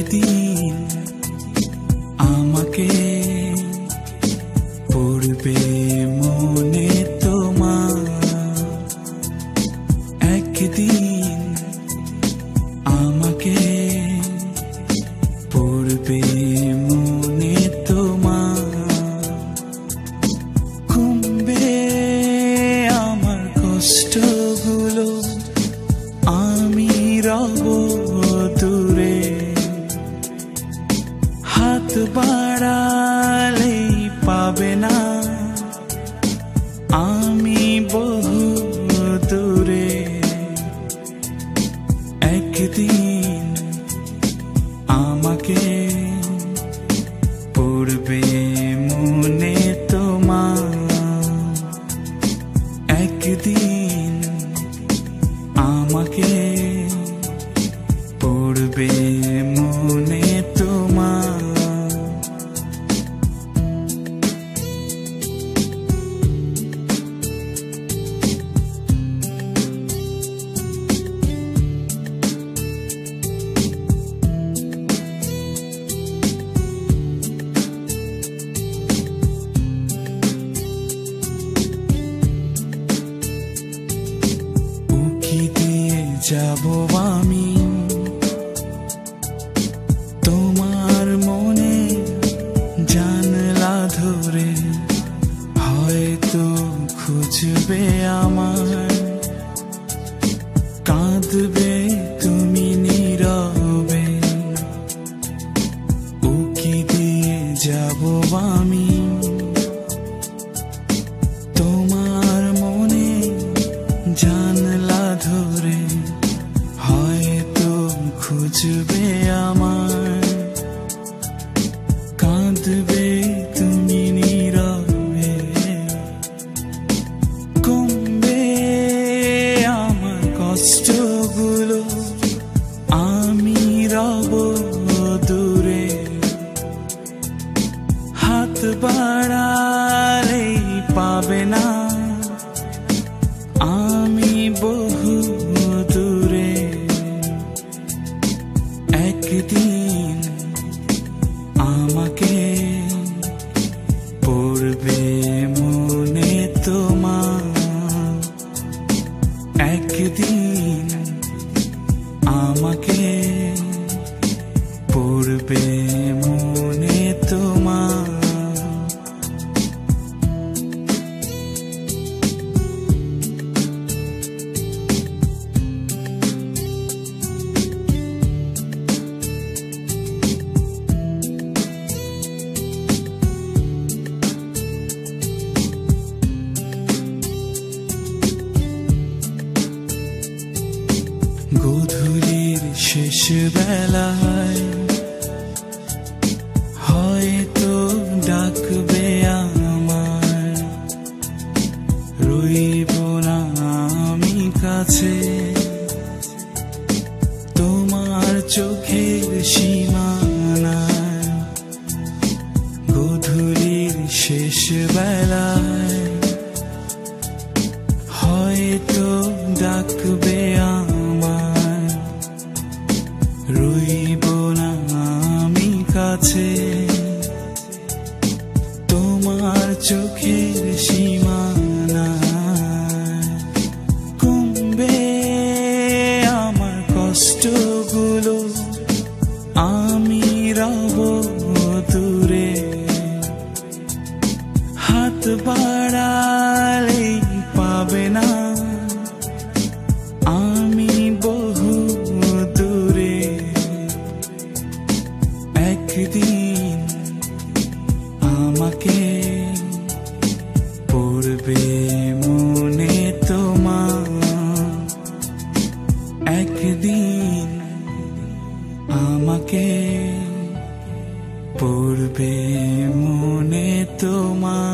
একদিন আমাকে পড়বে মনে তোমার। একদিন আমাকে পড়বে পাবে না। আমি বহু দূরে একদিন আমাকে পড়বে মনে তোমার। একদিন যাব আমি। তোমার মনে জানলা ধরে হয়তো খুঁজবে আমার কাঁদবে কষ্টগুলো আমি রব দূরে হাত বাড়ালেই পাবে না। আমি বহু দূরে একদিন আমাকে পড়বে মনে তোমার। একদিন গধূলির শেষ বেলায় হয়তো ডাকবে আমার রইব না আমি কাছে। তোমার চোখের সীমানায় গধূলির শেষ বেলায় হয়তো ডাকবে রইব না আমি কাছে। তোমার চোখে থাকবে মনে একদিন আমাকে পড়বে মনে তোমার